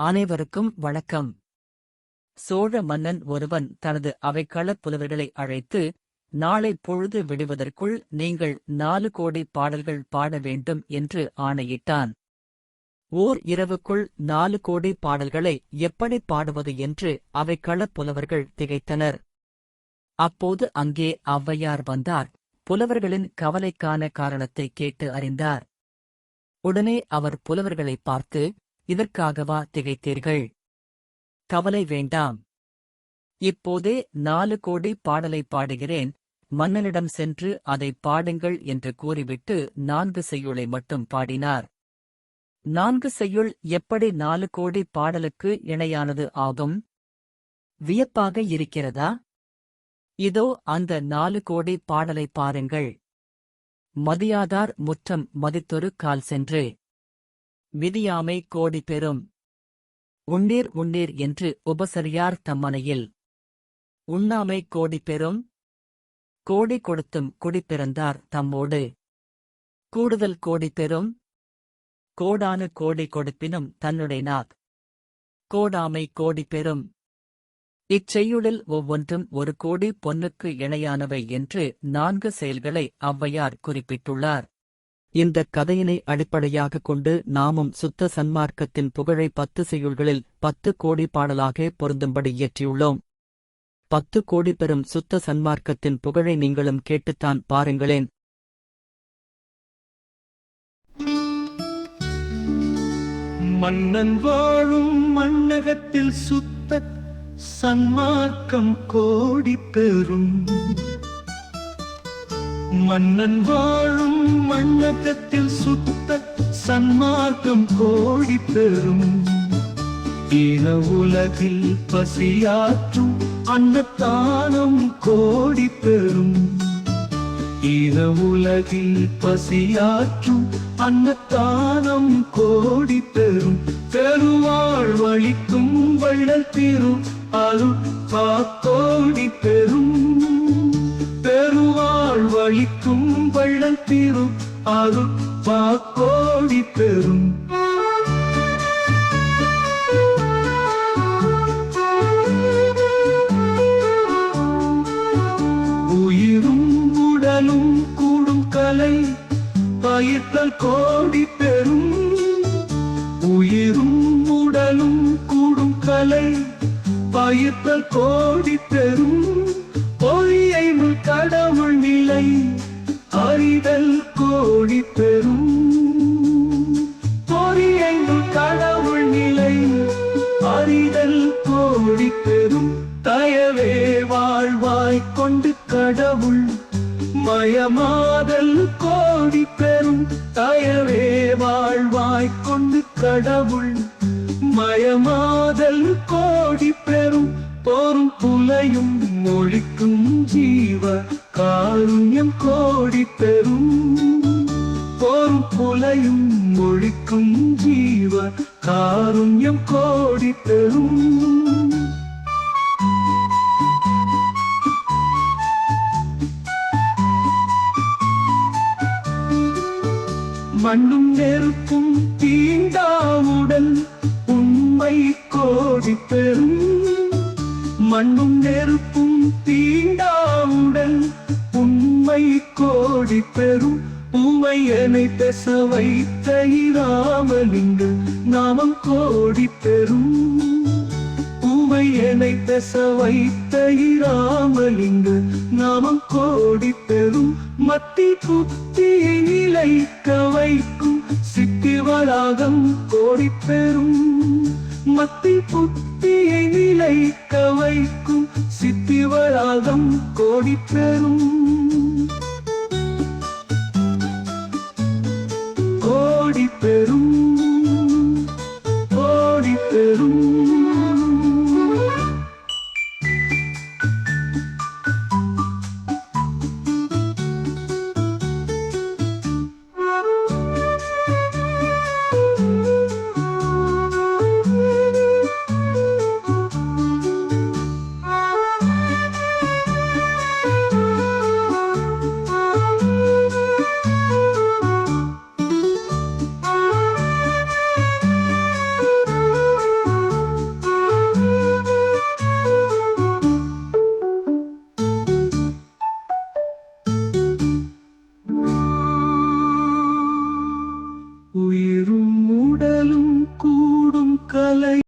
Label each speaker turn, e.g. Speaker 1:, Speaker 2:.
Speaker 1: அனைவருக்கும் வணக்கம். சோழ மன்னன் ஒருவன் தனது அவைக்களப் புலவர்களை அழைத்து நாளை பொழுது விடுவதற்குள் நீங்கள் நாலு கோடி பாடல்கள் பாட வேண்டும் என்று ஆணையிட்டான். ஓர் இரவுக்குள் நாலு கோடி பாடல்களை எப்படி பாடுவது என்று அவைக்களப் புலவர்கள் திகைத்தனர். அப்போது அங்கே ஔவையார் வந்தார். புலவர்களின் கவலைக்கான காரணத்தை கேட்டு அறிந்தார். உடனே அவர் புலவர்களை பார்த்து இதற்காகவா திகைத்தீர்கள்? கவலை வேண்டாம். இப்போதே நாலு கோடி பாடலை பாடுகிறேன். மன்னனிடம் சென்று அதை பாடுங்கள் என்று கூறிவிட்டு நான்கு செய்யுளை மட்டும் பாடினார். நான்கு செய்யுள் எப்படி நாலு கோடி பாடலுக்கு இணையானது ஆகும்? வியப்பாக இருக்கிறதா? இதோ அந்த நாலு கோடி பாடலை பாருங்கள். மதியாதார் முற்றம் மதித்தொரு கால் சென்று விதியாமை கோடி பெறும். உண்ணீர் உண்ணீர் என்று உபசரியார் தம்மனையில். உண்ணாமை கோடி பெறும். கோடி கொடுத்தும் குடிப்பிறந்தார் தம்மோடு. கூடுதல் கோடி பெறும். கோடானு கோடி கொடுப்பினும் தன்னுடைனாக் கோடாமை கோடி பெறும். இச்செய்யுளில் ஒவ்வொன்றும் ஒரு கோடி பொன்னுக்கு இணையானவை என்று நான்கு செயல்களை ஔவையார் குறிப்பிட்டுள்ளார். இந்த கதையினை அடிப்படையாக கொண்டு நாமும் சுத்த சன்மார்க்கத்தின் புகழை பத்து செய்யுள்களில் பத்து கோடி பாடலாக பொருந்தும்படி இயற்றியுள்ளோம். பத்து கோடி பெறும் சுத்த சன்மார்க்கத்தின் புகழை நீங்களும் கேட்டுத்தான் பாருங்களேன்.
Speaker 2: மன்னன் வாழும் மன்னகத்தில் சுத்த சன்மார்க்கம் கோடி பெறும். மன்னன் வாழும் மண்ணகத்தில் சுத்த சன்மார்க்கம் கோடி பெறும். ஈன உலகில் பசியாற்றும் அன்னதானம் கோடி பெறும். ஈன உலகில் பசியாற்றும் அன்னதானம் கோடி பெறும். பெருவாழ் வழிக்கும் வள்ளல் பெறும் அருள் கோடி பெறும். பெருவாழ் வள்ளல் தீரும் அருள் கோடி பெறும். உயிரும் உடலும் கூடும் கலை பயிர்த்தல் கோடி பெறும். உயிரும் உடலும் கூடும் கலை பயிர்த்தல் கோடி பெறும். கடவுள் நிலை அறிதல் கோடி பெறும் பொறியை கடவுள் நிலை அறிதல் கோடி பெறும் தயவே வாழ்வாய் கொண்டு கடவுள் மயமாதல் கோடி பெறும் தயவே வாழ்வாய் கொண்டு கடவுள் மயமாதல் கோடி மொழிக்கும் ஜீவ காருண்யம் கோடி பெறும் மண்ணும் நெருப்பும் தீண்டாவுடன் உண்மை கோடி பெறும் மண்ணும் நெருப்பும் தீண்டாவுடன் உண்மை கோடி பெறும் உமையனை பெச வைத்த இராமலிங்க நாமம் கோடி பெறும். உமையனை பெச வைத்த இராமலிங்க நாமம் கோடி பெறும். மத்தி புத்தியை நிலைக்க வைக்கும் சித்தி வளாகம் கோடி பெறும். மத்தி புத்தியை நிலைக்க வைக்கும் சித்தி வளாகம் கோடி பெறும். கோடி பெரும்